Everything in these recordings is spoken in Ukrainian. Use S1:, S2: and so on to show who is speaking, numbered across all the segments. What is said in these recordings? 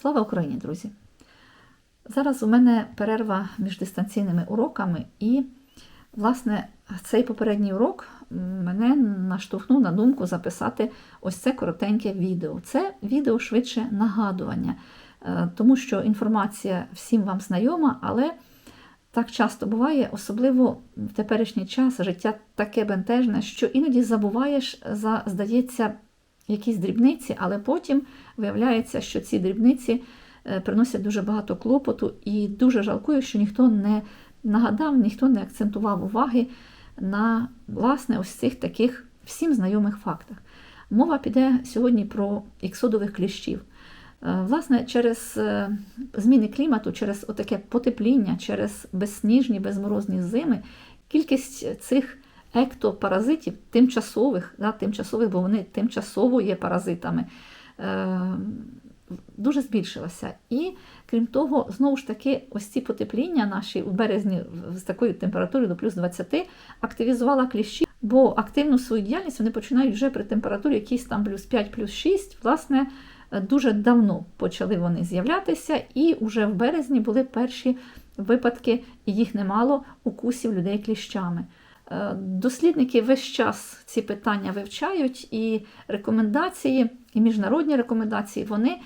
S1: Слава Україні, друзі! Зараз у мене перерва між дистанційними уроками, і, власне, цей попередній урок мене наштовхнув на думку записати ось це коротеньке відео. Це відео швидше нагадування, е, тому що інформація всім вам знайома, але так часто буває, особливо в теперішній час життя таке бентежне, що іноді забуваєш за, здається, якісь дрібниці, але потім виявляється, що ці дрібниці е, приносять дуже багато клопоту, і дуже жалкую, що ніхто не нагадав, ніхто не акцентував уваги на власне ось цих таких всім знайомих фактах. Мова піде сьогодні про іксодових кліщів. Е, Власне, через е, зміни клімату, через отаке потепління, через безсніжні, безморозні зими, кількість цих ектопаразитів, тимчасових, да, тимчасових, бо вони тимчасово є паразитами, е, дуже збільшилася. І крім того, знову ж таки, ось ці потепління наші у березні з такою температурою до плюс 20 активізувала кліщі, бо активну свою діяльність вони починають вже при температурі якісь там плюс 5, плюс 6, власне. Дуже давно почали вони з'являтися, і вже в березні були перші випадки, і їх немало укусів людей кліщами. Е, Дослідники весь час ці питання вивчають, і рекомендації, і міжнародні рекомендації вони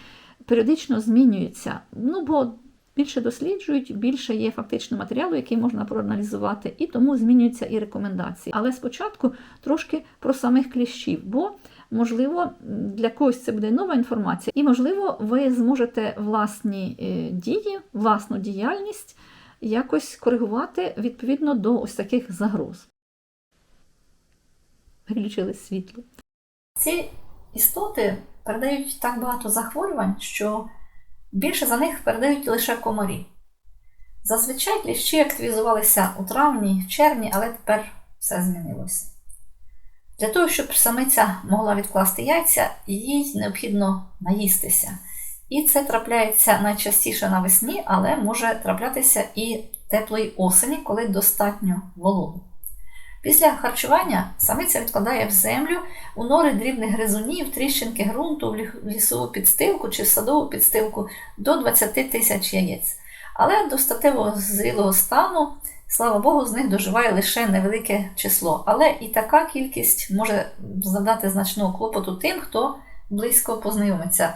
S1: періодично змінюються. Ну, бо більше досліджують, більше є фактично матеріалу, який можна проаналізувати, і тому змінюються і рекомендації. Але спочатку трошки про самих кліщів, бо можливо для когось це буде нова інформація, і можливо, ви зможете власні е, дії, власну діяльність якось коригувати відповідно до ось таких загроз. Виключили світло. Ці істоти передають так багато захворювань, що більше за них передають лише комарі. Зазвичай кліщі активізувалися у травні, в червні, але тепер все змінилося. Для того, щоб самиця могла відкласти яйця, їй необхідно наїстися. І це трапляється найчастіше навесні, але може траплятися і теплої осені, коли достатньо вологи. Після харчування самиця відкладає в землю у нори дрібних гризунів, тріщинки ґрунту, в лісову підстилку чи в садову підстилку до 20 тисяч яєць. Але до статевого зрілого стану, слава Богу, з них доживає лише невелике число. Але і така кількість може завдати значного клопоту тим, хто близько познайомиться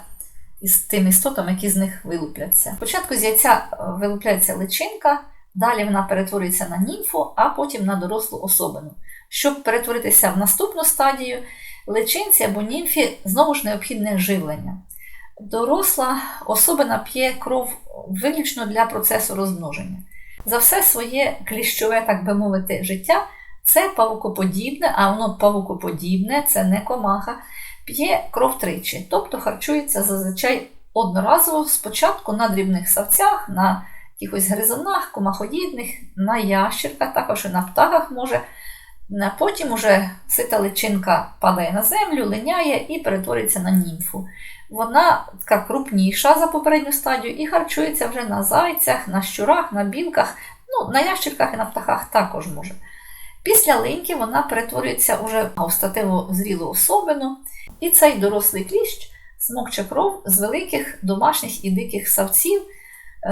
S1: із тими істотами, які з них вилупляться. Спочатку з яйця вилупляється личинка. Далі вона перетворюється на німфу, а потім на дорослу особину. Щоб перетворитися в наступну стадію, личинці або німфі знову ж необхідне живлення. Доросла особина п'є кров виключно для процесу розмноження. За все своє кліщове, так би мовити, життя це павукоподібне, а воно павукоподібне, це не комаха, п'є кров тричі, тобто харчується зазвичай одноразово спочатку на дрібних савцях. на якихось гризунах, комаходідних, на ящерках, також і на птахах може. Потім уже сита личинка падає на землю, линяє і перетворюється на німфу. Вона така крупніша за попередню стадію і харчується вже на зайцях, на щурах, на білках, ну, на ящерках і на птахах також може. Після линьки вона перетворюється вже на статево зрілу особину, і цей дорослий кліщ смокче кров з великих домашніх і диких савців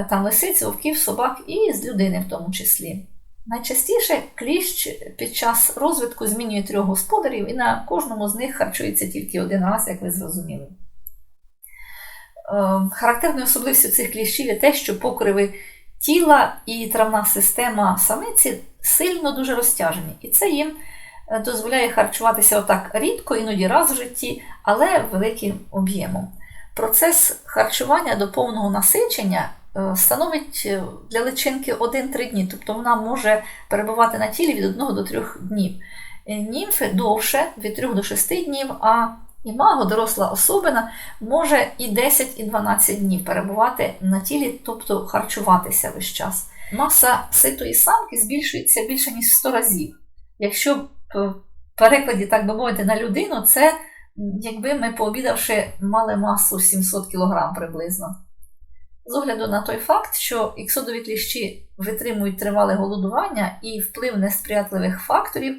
S1: там лисиць, вовків, собак і з людини в тому числі. Найчастіше кліщ під час розвитку змінює трьох господарів, і на кожному з них харчується тільки один раз, як ви зрозуміли. Характерною особливістю цих кліщів є те, що покриви тіла і травна система самиці сильно дуже розтяжені. І це їм дозволяє харчуватися отак рідко, іноді раз в житті, але великим об'ємом. Процес харчування до повного насичення становить для личинки 1-3 дні, тобто вона може перебувати на тілі від 1 до 3 днів. Німфи довше від 3 до 6 днів, а імаго, доросла особина, може і 10, і 12 днів перебувати на тілі, тобто харчуватися весь час. Маса ситої самки збільшується більше, ніж 100 разів. Якщо в перекладі, так би мовити, на людину, це якби ми пообідавши мали масу 700 кг приблизно. З огляду на той факт, що іксодові кліщі витримують тривале голодування і вплив несприятливих факторів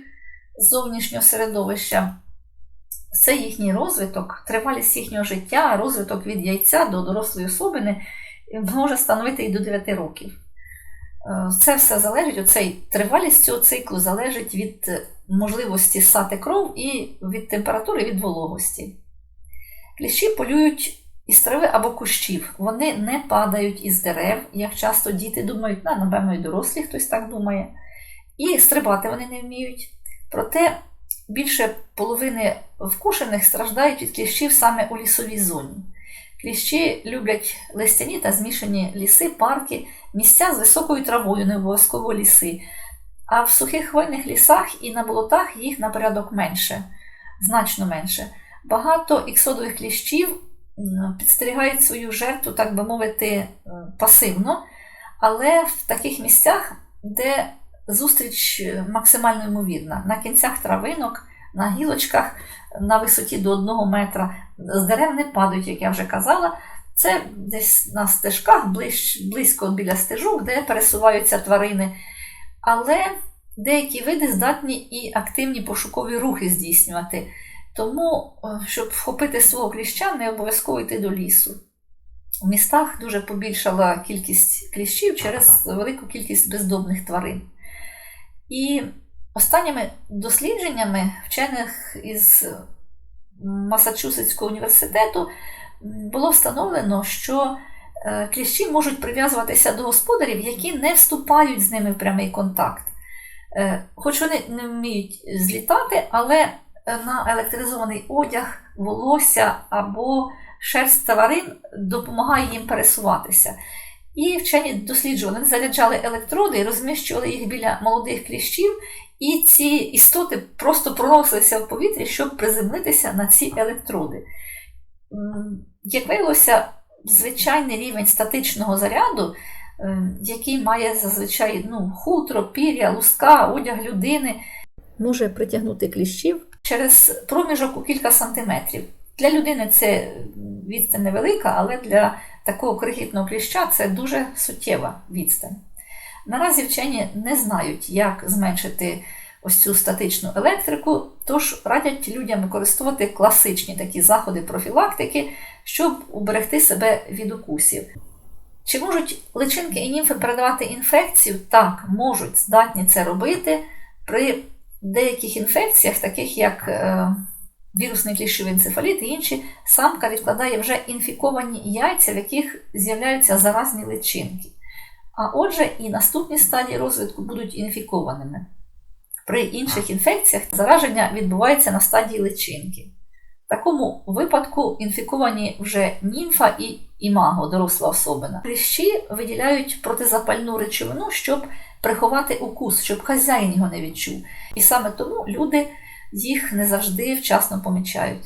S1: зовнішнього середовища, це їхній розвиток, тривалість їхнього життя, розвиток від яйця до дорослої особини може становити і до 9 років. Е, Це все залежить, оцей тривалість цього циклу залежить від е, можливості ссати кров і від температури, і від вологості. Кліщі полюють із трави або кущів. Вони не падають із дерев, як часто діти думають, напевно, і дорослі хтось так думає. І стрибати вони не вміють. Проте більше половини вкушених страждають від кліщів саме у лісовій зоні. Кліщі люблять листяні та змішані ліси, парки, місця з високою травою, не обов'язково ліси. А в сухих хвойних лісах і на болотах їх на порядок менше, значно менше. Багато іксодових кліщів підстерігають свою жертву, так би мовити, е, пасивно, але в таких місцях, де зустріч е, максимально ймовірна, на кінцях травинок, на гілочках на висоті до 1 метра, з дерев не падають, як я вже казала. Це десь на стежках, близько біля стежок, де пересуваються тварини. Але деякі види здатні і активні пошукові рухи здійснювати. Тому, е, щоб вхопити свого кліща, не обов'язково йти до лісу. У містах дуже побільшала кількість кліщів через велику кількість бездомних тварин. І останніми дослідженнями вчених із Масачусетського університету було встановлено, що е, кліщі можуть прив'язуватися до господарів, які не вступають з ними в прямий контакт. Е, Хоч вони не вміють злітати, але на електризований одяг, волосся або шерсть тварин допомагає їм пересуватися. І вчені досліджували, вони заряджали електроди розміщували їх біля молодих кліщів, і ці істоти просто проносилися в повітрі, щоб приземлитися на ці електроди. Як виявилося, звичайний рівень статичного заряду, ем, який має зазвичай ну, хутро, пір'я, луска, одяг людини, може притягнути кліщів через проміжок у кілька сантиметрів. Для людини це відстань невелика, але для такого крихітного кліща це дуже суттєва відстань. Наразі вчені не знають, як зменшити ось цю статичну електрику, тож радять людям використовувати класичні такі заходи профілактики, щоб уберегти себе від укусів. Чи можуть личинки і німфи передавати інфекцію? Так, можуть, здатні це робити. При деяких інфекціях, таких як е, вірусний кліщовий енцефаліт і інші, самка відкладає вже інфіковані яйця, в яких з'являються заразні личинки. А отже, і наступні стадії розвитку будуть інфікованими. При інших інфекціях зараження відбувається на стадії личинки. В такому випадку інфіковані вже німфа і імаго, доросла особина. Кліщі виділяють протизапальну речовину, щоб приховати укус, щоб хазяїн його не відчув. І саме тому люди їх не завжди вчасно помічають.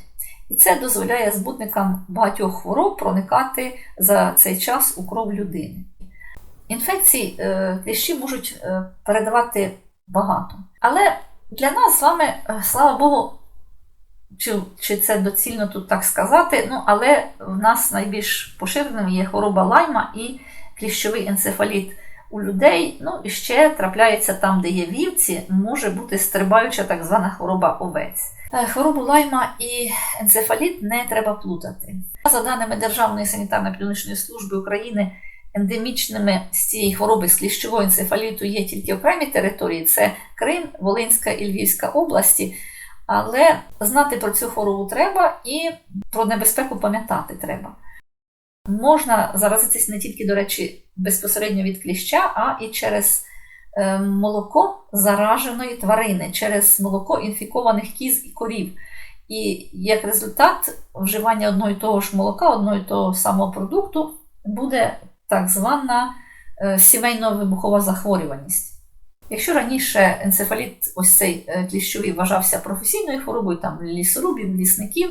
S1: І це дозволяє збутникам багатьох хвороб проникати за цей час у кров людини. Інфекцій е, кліщі можуть е, передавати багато. Але для нас з вами, е, слава Богу, чи, чи це доцільно тут так сказати, ну, але в нас найбільш поширеним є хвороба лайма і кліщовий енцефаліт у людей. Ну і ще трапляється там, де є вівці, може бути стрибаюча так звана хвороба овець. Хворобу лайма і енцефаліт не треба плутати. За даними Державної санітарно-епідемічної служби України, ендемічними з цієї хвороби з кліщового енцефаліту є тільки окремі території: це Крим, Волинська і Львівська області. Але знати про цю хворобу треба і про небезпеку пам'ятати треба. Можна заразитись не тільки, до речі, безпосередньо від кліща, а і через е, молоко зараженої тварини, через молоко інфікованих кіз і корів. І як результат вживання одного і того ж молока, одного і того самого продукту буде так звана е, сімейно-вибухова захворюваність. Якщо раніше енцефаліт, ось цей е, кліщовий, вважався професійною хворобою там лісорубів, лісників,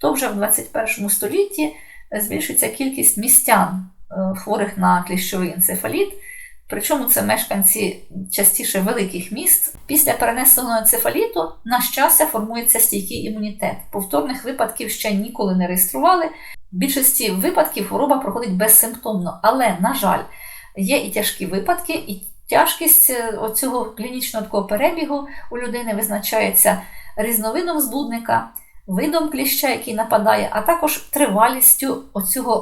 S1: то вже в 21 столітті збільшується кількість містян е, хворих на кліщовий енцефаліт. Причому це мешканці частіше великих міст. Після перенесеного енцефаліту, на щастя, формується стійкий імунітет. Повторних випадків ще ніколи не реєстрували. В більшості випадків хвороба проходить безсимптомно, але, на жаль, є і тяжкі випадки, і тяжкість е, оцього клінічного такого перебігу у людини визначається різновидом збудника, видом кліща, який нападає, а також тривалістю оцього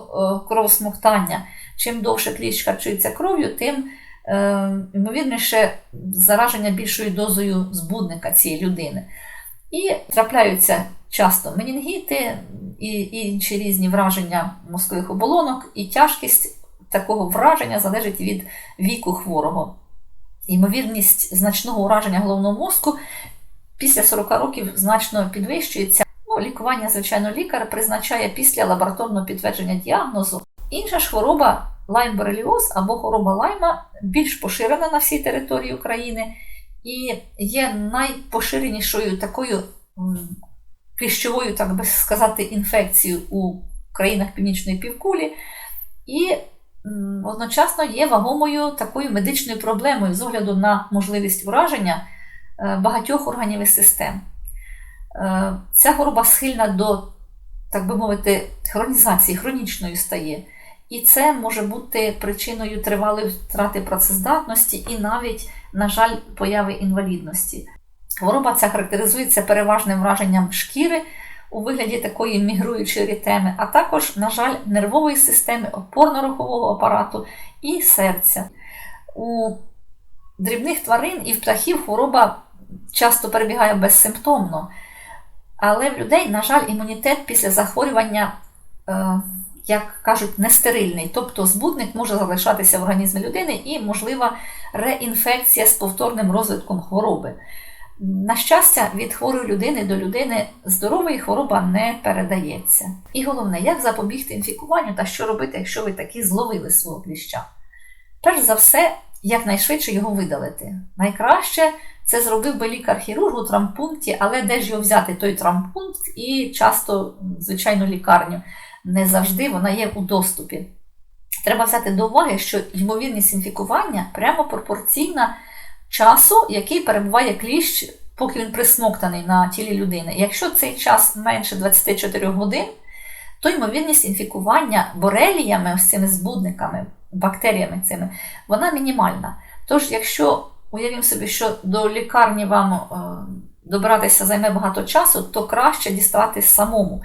S1: е, кровосмоктання. Чим довше кліщ харчується кров'ю, тим е, ймовірніше зараження більшою дозою збудника цієї людини. І трапляються часто менінгіти і інші різні враження мозкових оболонок, і тяжкість такого враження залежить від віку хворого. Ймовірність значного ураження головного мозку після 40 років значно підвищується. Ну, лікування, звичайно, лікар призначає після лабораторного підтвердження діагнозу. Інша ж хвороба лайм-бореліоз або хвороба лайма більш поширена на всій території України і є найпоширенішою такою кліщовою, так би сказати, інфекцією у країнах Північної півкулі. І одночасно є вагомою такою медичною проблемою з огляду на можливість ураження е, багатьох органів і систем. Е, Ця хвороба схильна до, так би мовити, хронізації, хронічною стає. І це може бути причиною тривалої втрати працездатності і навіть, на жаль, появи інвалідності. Хвороба ця характеризується переважним враженням шкіри у вигляді такої мігруючої ерітеми, а також, на жаль, нервової системи, опорно-рухового апарату і серця. У дрібних тварин і в птахів хвороба часто перебігає безсимптомно. Але в людей, на жаль, імунітет після захворювання, е, як кажуть, нестерильний. Тобто збудник може залишатися в організмі людини і можлива реінфекція з повторним розвитком хвороби. На щастя, від хворої людини до людини здорової хвороба не передається. І головне, як запобігти інфікуванню та що робити, якщо ви таки зловили свого кліща. Перш за все, якнайшвидше його видалити. Найкраще це зробив би лікар-хірург у травмпункті, але де ж його взяти той травмпункт і часто, звичайно, лікарню. Не завжди вона є у доступі. Треба взяти до уваги, що ймовірність інфікування прямо пропорційна часу, який перебуває кліщ, поки він присмоктаний на тілі людини. Якщо цей час менше 24 годин, то ймовірність інфікування бореліями, ось цими збудниками, бактеріями цими, вона мінімальна. Тож, якщо уявімо собі, що до лікарні вам е, добиратися займе багато часу, то краще діставатись самому.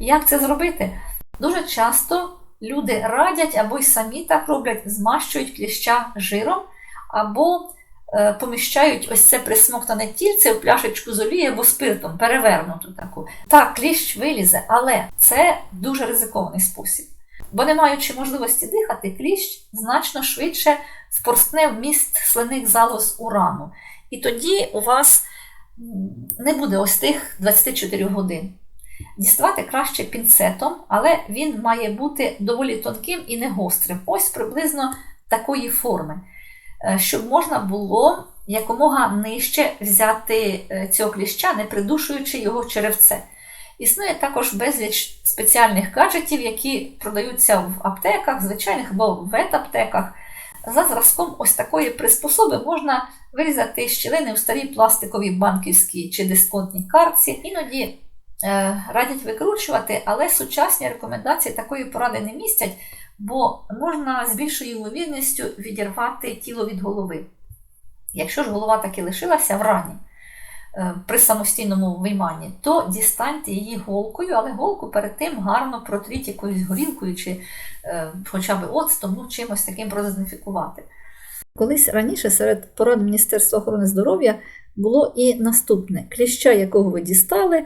S1: Як це зробити? Дуже часто люди радять або й самі так роблять, змащують кліща жиром, або е, поміщають ось це присмоктане тільце в пляшечку з олією або спиртом, перевернуту таку. Так, кліщ вилізе, але це дуже ризикований спосіб. Бо не маючи можливості дихати, кліщ значно швидше впорскне вміст слиних залоз урану. І тоді у вас не буде ось тих 24 годин. Діставати краще пінцетом, але він має бути доволі тонким і не гострим. Ось приблизно такої форми, е, щоб можна було якомога нижче взяти е, цього кліща, не придушуючи його черевце. Існує також безліч спеціальних гаджетів, які продаються в аптеках, звичайних або в ветаптеках. За зразком ось такої приспособи можна вирізати щілини в старій пластиковій банківській чи дисконтній картці. Іноді е, радять викручувати, але сучасні рекомендації такої поради не містять, бо можна з більшою ймовірністю відірвати тіло від голови. Якщо ж голова таки лишилася в рані, при самостійному вийманні, то дістаньте її голкою, але голку перед тим гарно протріть якоюсь горілкою чи е, хоча б оцтом, ну, чимось таким продезінфікувати. Колись раніше серед порад Міністерства охорони здоров'я було і наступне: кліща, якого ви дістали,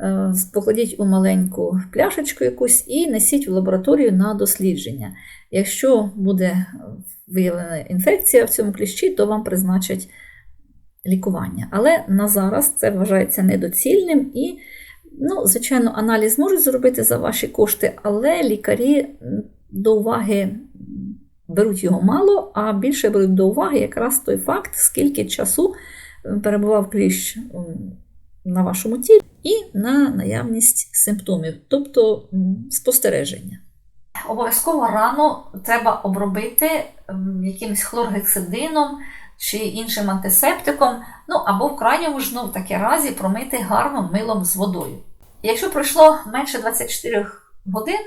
S1: е, покладіть у маленьку пляшечку якусь і несіть в лабораторію на дослідження. Якщо буде виявлена інфекція в цьому кліщі, то вам призначать лікування. Але на зараз це вважається недоцільним і, ну, звичайно, аналіз можуть зробити за ваші кошти, але лікарі до уваги беруть його мало, а більше беруть до уваги якраз той факт, скільки часу перебував кліщ на вашому тілі, і на наявність симптомів, тобто спостереження. Обов'язково рану треба обробити якимось хлоргексидином чи іншим антисептиком, ну або в крайньому ж ну, в такій разі промити гарно милом з водою. Якщо пройшло менше 24 годин,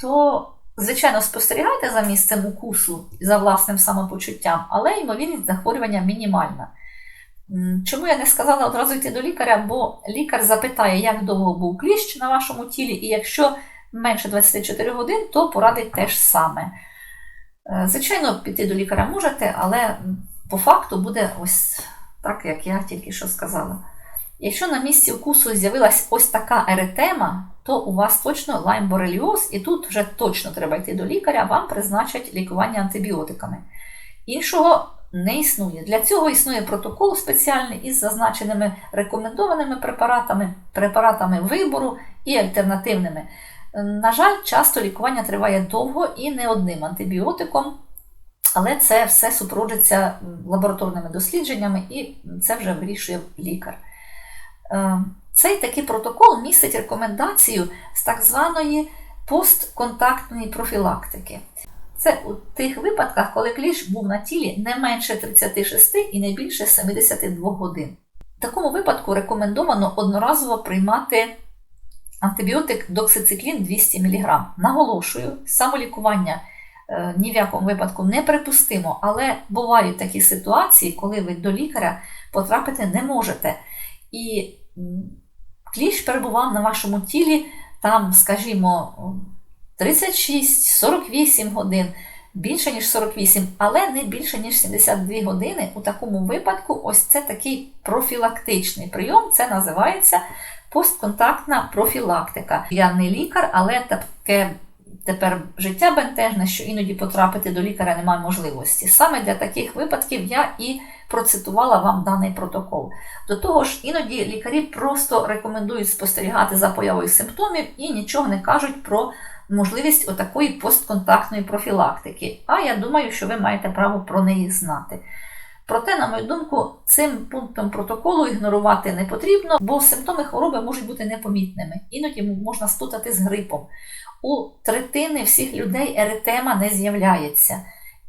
S1: то, звичайно, спостерігайте за місцем укусу за власним самопочуттям, але ймовірність захворювання мінімальна. Чому я не сказала одразу йти до лікаря? Бо лікар запитає, як довго був кліщ на вашому тілі, і якщо менше 24 годин, то порадить те ж саме. Е, Звичайно, піти до лікаря можете, але по факту буде ось так, як я тільки що сказала. Якщо на місці укусу з'явилась ось така еретема, то у вас точно лаймбореліоз, і тут вже точно треба йти до лікаря, вам призначать лікування антибіотиками. Іншого не існує. Для цього існує протокол спеціальний із зазначеними рекомендованими препаратами, препаратами вибору і альтернативними. На жаль, часто лікування триває довго і не одним антибіотиком, але це все супроводжується лабораторними дослідженнями, і це вже вирішує лікар. Е, Цей такий протокол містить рекомендацію з так званої постконтактної профілактики. Це у тих випадках, коли кліщ був на тілі не менше 36 і не більше 72 годин. В такому випадку рекомендовано одноразово приймати антибіотик доксициклін 200 мг. Наголошую, самолікування ні в якому випадку не припустимо, але бувають такі ситуації, коли ви до лікаря потрапити не можете. І кліщ перебував на вашому тілі там, скажімо, 36-48 годин, більше ніж 48, але не більше ніж 72 години. У такому випадку, ось це такий профілактичний прийом, це називається постконтактна профілактика. Я не лікар, але таке тепер життя бентежне, що іноді потрапити до лікаря немає можливості. Саме для таких випадків я і процитувала вам даний протокол. До того ж, іноді лікарі просто рекомендують спостерігати за появою симптомів і нічого не кажуть про можливість отакої постконтактної профілактики. А я думаю, що ви маєте право про неї знати. Проте, на мою думку, цим пунктом протоколу ігнорувати не потрібно, бо симптоми хвороби можуть бути непомітними. Іноді можна спутати з грипом. У третини всіх людей еретема не з'являється.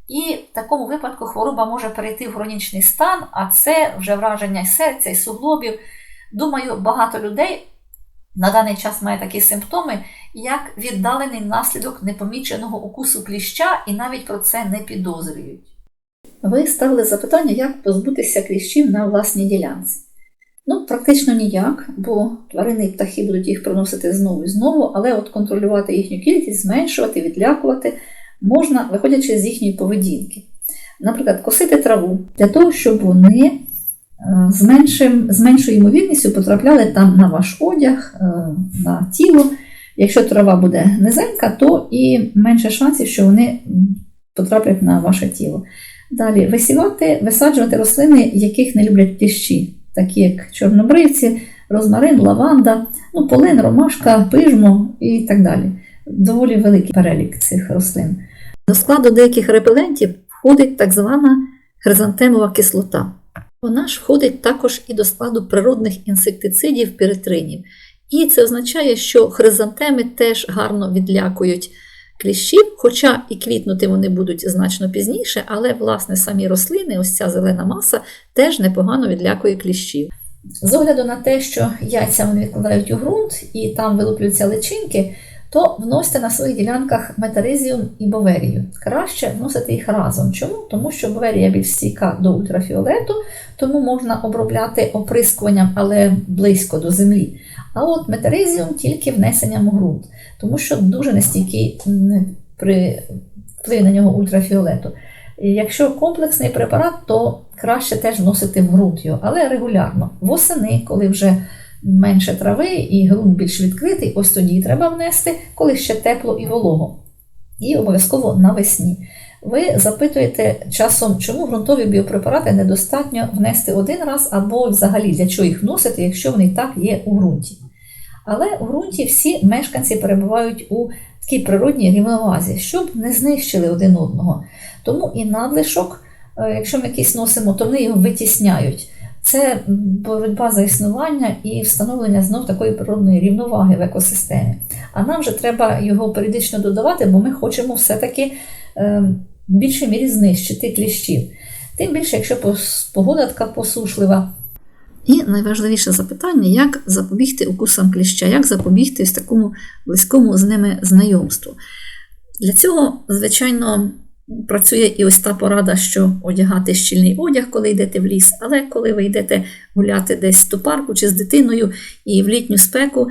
S1: І в такому випадку хвороба може перейти в хронічний стан, а це вже враження серця і суглобів. Думаю, багато людей на даний час має такі симптоми, як віддалений наслідок непоміченого укусу кліща, і навіть про це не підозрюють. Ви ставили запитання, як позбутися кліщів на власній ділянці. Ну, практично ніяк, бо тварини і птахи будуть їх проносити знову і знову, але от контролювати їхню кількість, зменшувати, відлякувати можна, виходячи з їхньої поведінки. Наприклад, косити траву для того, щоб вони е, з, меншим, з меншою ймовірністю потрапляли там на ваш одяг, е, на тіло. Якщо трава буде низенька, то і менше шансів, що вони потраплять на ваше тіло. Далі висівати, висаджувати рослини, яких не люблять кліщі, такі як чорнобривці, розмарин, лаванда, ну, полин, ромашка, пижмо і так далі. Доволі великий перелік цих рослин. До складу деяких репелентів входить так звана хризантемова кислота. Вона ж входить також і до складу природних інсектицидів піретринів. І це означає, що хризантеми теж гарно відлякують кліщів, хоча і квітнути вони будуть значно пізніше, але власне самі рослини, ось ця зелена маса, теж непогано відлякує кліщів. З огляду на те, що яйця вони відкладають у ґрунт і там вилуплюються личинки, то вносьте на своїх ділянках метаризіум і боверію. Краще вносити їх разом. Чому? Тому що боверія більш стійка до ультрафіолету, тому можна обробляти оприскуванням, але близько до землі. А от метаризіум тільки внесенням у ґрунт, тому що дуже нестійкий при впливі на нього ультрафіолету. Якщо комплексний препарат, то краще теж вносити в ґрунт але регулярно. Восени, коли вже менше трави і ґрунт більш відкритий, ось тоді треба внести, коли ще тепло і волого. І обов'язково навесні. Ви запитуєте часом, чому ґрунтові біопрепарати недостатньо внести один раз або взагалі для чого їх вносити, якщо вони так є у ґрунті. Але у ґрунті всі мешканці перебувають у такій природній рівновазі, щоб не знищили один одного. Тому і надлишок, е, якщо ми якийсь носимо, то вони його витісняють. Це боротьба за існування і встановлення знов такої природної рівноваги в екосистемі. А нам вже треба його періодично додавати, бо ми хочемо все-таки е, в більшій мірі знищити кліщів. Тим більше, якщо погода така посушлива. І найважливіше запитання, як запобігти укусам кліща, як запобігти ось такому близькому з ними знайомству. Для цього, звичайно, працює і ось та порада, що одягати щільний одяг, коли йдете в ліс, але коли ви йдете гуляти десь до парку чи з дитиною і в літню спеку,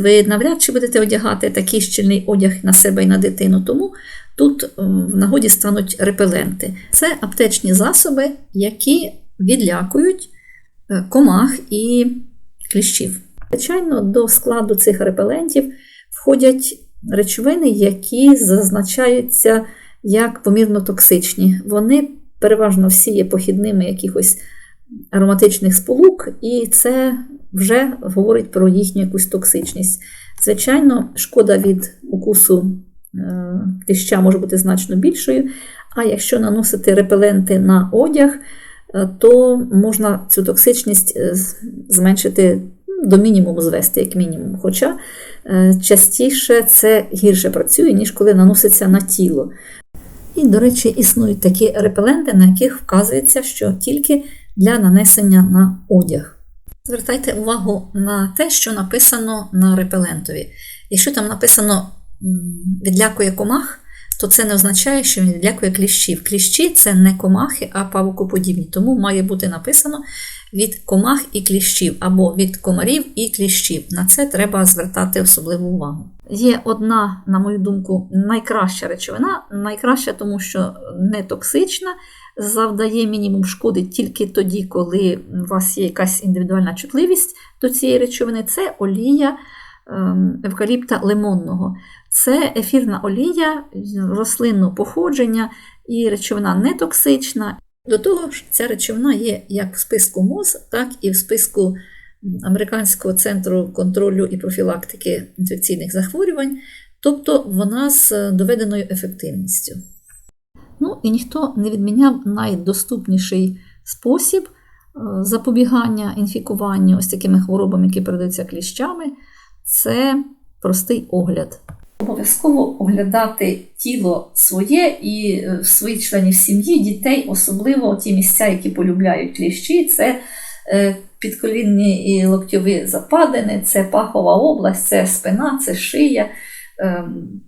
S1: ви навряд чи будете одягати такий щільний одяг на себе і на дитину. Тому тут в нагоді стануть репеленти. Це аптечні засоби, які відлякують комах і кліщів. Звичайно, до складу цих репелентів входять речовини, які зазначаються як помірно токсичні. Вони переважно всі є похідними якихось ароматичних сполук, і це вже говорить про їхню якусь токсичність. Звичайно, шкода від укусу е, кліща може бути значно більшою, а якщо наносити репеленти на одяг, е, то можна цю токсичність е, зменшити ну, до мінімуму звести, як мінімум. Хоча е, частіше це гірше працює, ніж коли наноситься на тіло. І, до речі, існують такі репеленти, на яких вказується, що тільки для нанесення на одяг. Звертайте увагу на те, що написано на репелентові. Якщо там написано відлякує комах, то це не означає, що він відлякує кліщів. Кліщі це не комахи, а павукоподібні. Тому має бути написано від комах і кліщів, або від комарів і кліщів. На це треба звертати особливу увагу. Є одна, на мою думку, найкраща речовина, найкраща, тому що не токсична, завдає мінімум шкоди тільки тоді, коли у вас є якась індивідуальна чутливість до цієї речовини. Це олія ем, евкаліпта лимонного. Це ефірна олія рослинного походження і речовина не токсична. До того ж, ця речовина є як в списку МОЗ, так і в списку Американського центру контролю і профілактики інфекційних захворювань, тобто вона з доведеною ефективністю. Ну і ніхто не відміняв найдоступніший спосіб е, запобігання інфікуванню ось такими хворобами, які передаються кліщами, це простий огляд. Обов'язково оглядати тіло своє і е, своїх членів сім'ї, дітей, особливо ті місця, які полюбляють кліщі, це е, підколінні і локтьові западини, це пахова область, це спина, це шия. Ем,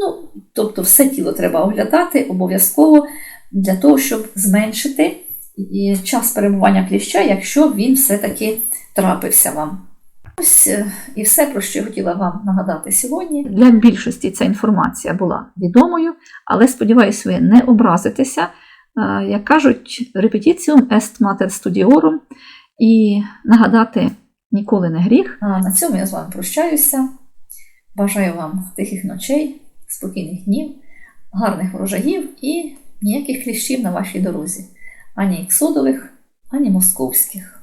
S1: Ну, тобто все тіло треба оглядати обов'язково для того, щоб зменшити час перебування кліща, якщо він все-таки трапився вам. Ось е, і все, про що я хотіла вам нагадати сьогодні. Для більшості ця інформація була відомою, але сподіваюся, ви не образитеся. Е, Як кажуть, repetitium est mater studiorum, і нагадати ніколи не гріх. А на цьому я з вами прощаюся. Бажаю вам тихих ночей, спокійних днів, гарних врожаїв і ніяких кліщів на вашій дорозі, ані іксодових, ані московських.